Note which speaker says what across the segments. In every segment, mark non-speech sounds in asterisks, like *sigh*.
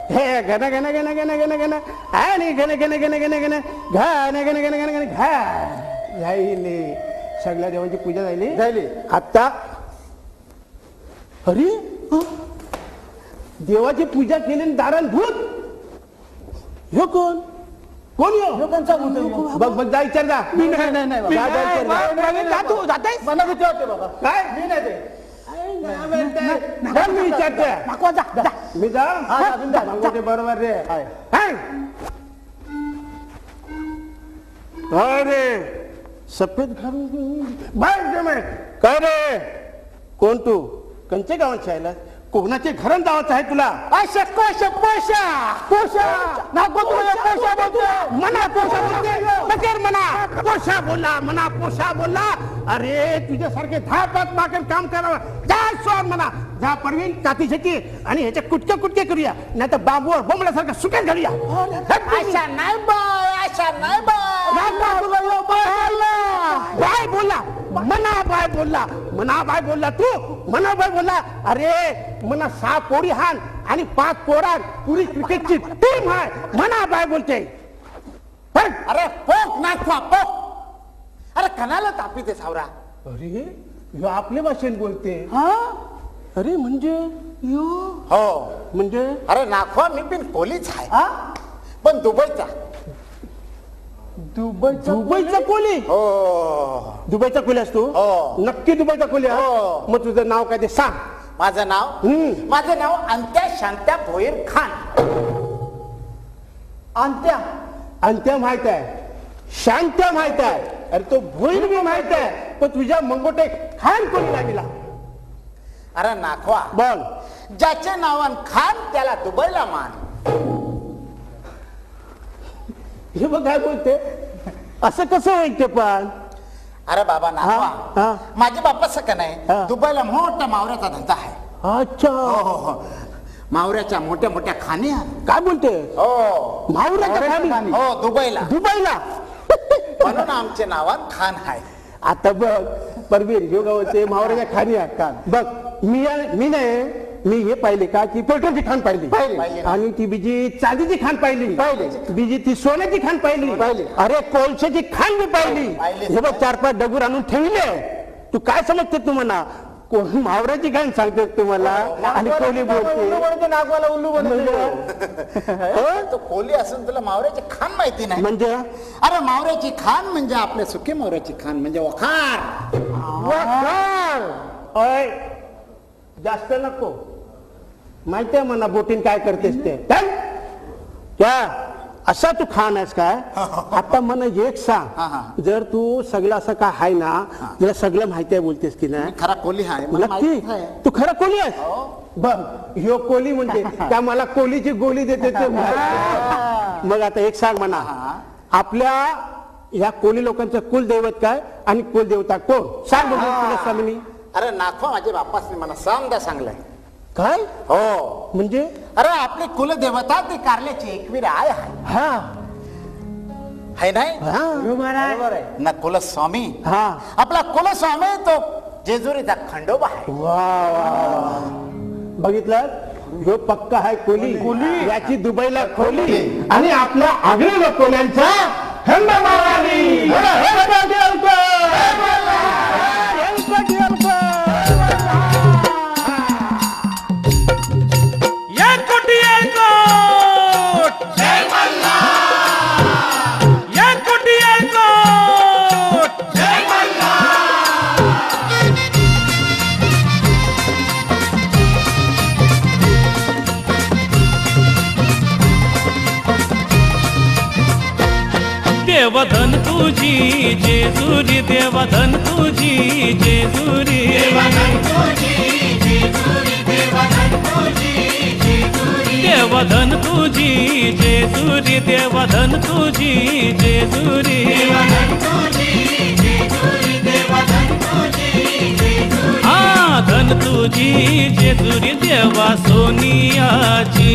Speaker 1: हे घन घन घन घन घन घन आणि घन घन घन घन घन घन घन घन घन घन घा सगळ्या देवांची पूजा झाली
Speaker 2: झाली.
Speaker 1: आता अरे हं? देवाची पूजा केली आणि दारण भूत ह्यो कोण कोण ह्यो
Speaker 2: लोकांचा भूत आहे ह्यो.
Speaker 1: बघ बघ जा विचार जा
Speaker 2: मी नाही, नाही, नाही, बाबा.
Speaker 1: जा, जा, विचार जा.
Speaker 2: मला भीती वाटते बाबा
Speaker 1: काय
Speaker 2: मी नाही ते
Speaker 1: जा, मी विचारते
Speaker 2: नको जा जा
Speaker 1: मी जा
Speaker 2: हा, जा, जा, जा.
Speaker 1: सांगतो ते बरोबर रे. हाय. अरे सफेद घालून बाहेर जमे काय रे कोण तू कंचे गावाचे आहे कोणाचे घरण जावाचं आहे तुला?
Speaker 2: अशा कोशा तुला बोलतो
Speaker 1: मना बोलते बकर मना! बोलला मना पोशा बोलला अरे तुझ्यासारखे दहा पाच माकर काम करावं. जा स्वार म्हणा जा परवीन काती शेती आणि ह्याच्या कुटके कुटके करूया. नाही तर बाबूवर बोंबल्यासारखं सुकेल घालूया.
Speaker 2: अशा नाही बाय अशा नाही बाय.
Speaker 1: बाय बोलला मना बाय बोलला मना बाय बोलला तू मना बाय बोलला अरे मना सहा पोरी हान आणि पाच पोरा पुरी क्रिकेटची टीम आहे मना बाय बोलते. पण
Speaker 2: अरे पोक नाचवा पोक. अरे कणाला तापी ते सावरा.
Speaker 1: अरे ह्यो आपल्या भाषेत बोलते.
Speaker 2: हा?
Speaker 1: अरे म्हणजे? यो?
Speaker 2: हो.
Speaker 1: म्हणजे?
Speaker 2: अरे नाखवा मी पण कोलीच आहे? पण दुबईचा.
Speaker 1: दुबईचा दुबईचा कोली
Speaker 2: हो.
Speaker 1: दुबईचा कोली असतो?
Speaker 2: हो.
Speaker 1: नक्की दुबईचा कोली हा?
Speaker 2: हो.
Speaker 1: मग तुझं नाव काय ते सांग.
Speaker 2: माझं नाव?
Speaker 1: हम्म.
Speaker 2: माझं नाव अंत्या शांत्या भोईर खान. अंत्या.
Speaker 1: अंत्या माहीत आहे. शांत माहीत आहे. अरे तो भोईर बी माहीत आहे. पण तुझ्या मंगोटे खान कोणी लागला
Speaker 2: अरे नाखवा.
Speaker 1: बोल.
Speaker 2: ज्याचे नावान खान त्याला दुबईला मान.
Speaker 1: हे बघ काय बोलते. असं कसं होईल ते पण?
Speaker 2: अरे बाबा
Speaker 1: हा, हा.
Speaker 2: माझे बाप्पा का
Speaker 1: हा.
Speaker 2: नाही दुबईला मोठा मावऱ्याचा धंदा आहे.
Speaker 1: अच्छा.
Speaker 2: हो हो हो. मावऱ्याच्या मोठ्या मोठ्या खाणी.
Speaker 1: काय बोलते?
Speaker 2: हो.
Speaker 1: माहुराच्या खाली
Speaker 2: हो दुबईला.
Speaker 1: दुबईला?
Speaker 2: म्हणून आमचे नावात खान आहे.
Speaker 1: आता बघ परवीर ह्यो गावाचे मावराच्या खाणी आहेत बघ मी मी नाही मी हे पाहिले का की पेट्रोलची खाण पाहिली.
Speaker 2: पाहिली.
Speaker 1: आणि ती बीजी चांदीची खाण पाहिली.
Speaker 2: पाहिली.
Speaker 1: बीजी ती सोन्याची खाण पाहिली.
Speaker 2: पाहिली.
Speaker 1: अरे कोळशाची खाण मी पाहिली.
Speaker 2: पाहिली.
Speaker 1: हे बघ चार पाच डगूर आणून ठेवले. तू काय समजते तू म्हणा? कोण मावराची खाण सांगते तुम्हाला आणि कोणी बोलते.
Speaker 2: नागवाला उल्लू
Speaker 1: हो?
Speaker 2: तो कोली असून तुला मावऱ्याची खान माहिती नाही.
Speaker 1: म्हणजे?
Speaker 2: अरे मावऱ्याची खान म्हणजे आपल्या सुके मावऱ्याची खान म्हणजे वखार.
Speaker 1: वखार. जास्त नको. माहितीये म्हणा बोटीन काय करतेस ते. क्या? असा तू खान आहेस काय? आता मला एक
Speaker 2: हा,
Speaker 1: सांग.
Speaker 2: हा.
Speaker 1: जर तू सगळं असं काय आहे ना तुला सगळं माहिती आहे बोलतेस की नाही?
Speaker 2: खरा कोली
Speaker 1: नक्की.
Speaker 2: आहे.
Speaker 1: तू खरं कोली आहेस? बघ ह्यो कोली म्हणजे *laughs* त्या मला कोलीची गोली देते ते. मग आता एक सांग म्हणा. आपल्या ह्या कोली लोकांचं कुलदैवत काय आणि कुलदेवता कोण? सांग बघू तुला
Speaker 2: अरे नाखवा माझ्या बाप्पासने मला समजा सांगलंय.
Speaker 1: काय?
Speaker 2: हो.
Speaker 1: म्हणजे?
Speaker 2: अरे आपली कुलदेवता ती कारल्याची एकवीर आय आहे.
Speaker 1: हा.
Speaker 2: है नाही?
Speaker 1: हा.
Speaker 2: ना कुलस्वामी.
Speaker 1: हा.
Speaker 2: आपला कुलस्वामी तो जेजुरीचा खंडोबा आहे.
Speaker 1: वा वा. बघितलं? ह्यो पक्का आहे कोली. कोली. याची दुबईला खोली आणि आपल्या आग्नेय कोल्यांचा खंड
Speaker 3: देवधन तुझी जेजुरी देवधन तुझी जेजुरी. देवधन तुझी जेजुरी देवधन तुझी जेजुरी. हा धन तुझी जेजुरी देवा सोनियाची.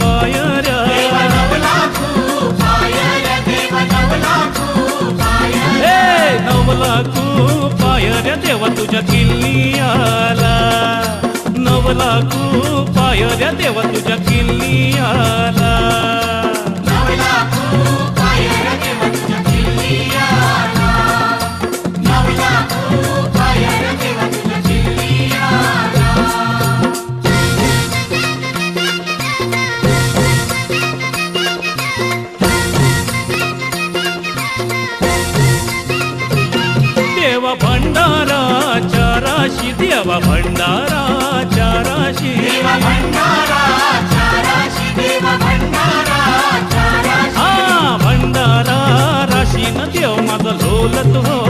Speaker 3: पायऱ्या हे नवला पायऱ्या देवा तुझ्या किल्ली आला नवला पायऱ्या देवा तुझ्या किल्ली आला चाराशी देवा भंडारा चाराशी हा भंडारा राशीन देव माझा लोलत होता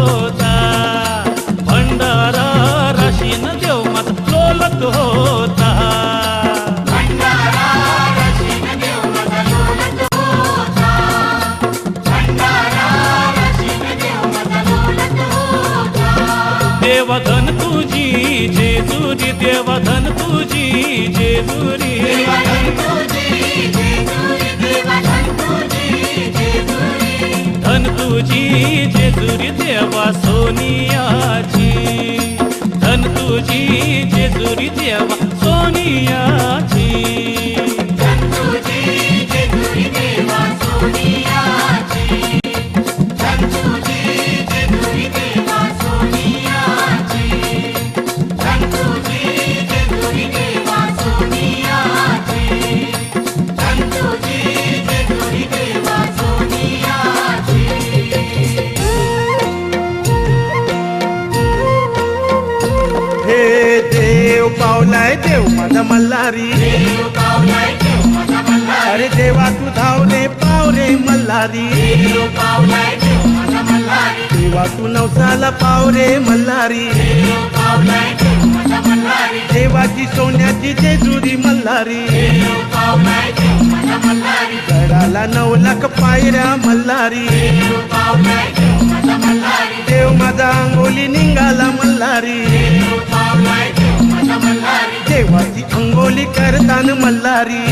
Speaker 3: देवधन तुझी जेजुरी देवधन तुझी जेजुरी. धन तुझी जेजुरी देवा सोनियाची. धन तुझी जेजुरी देवा सोनियाची.
Speaker 4: पावलाय देव माझा मल्हारी. अरे देवा तू धावले पावरे मल्हारी. देवा तू नवसाला पावरे मल्हारी. देवाची सोन्याची जेजुरी मल्हारी. गडाला नऊ लाख पायऱ्या मल्हारी. देव माझा अंगोली निघाला मल्हारी. करतान मल्हारी.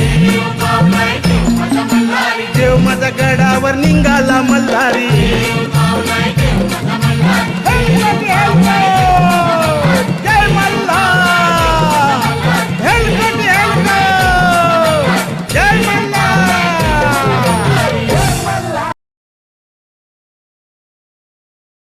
Speaker 4: देव माझा गडावर निघाला मल्हारी.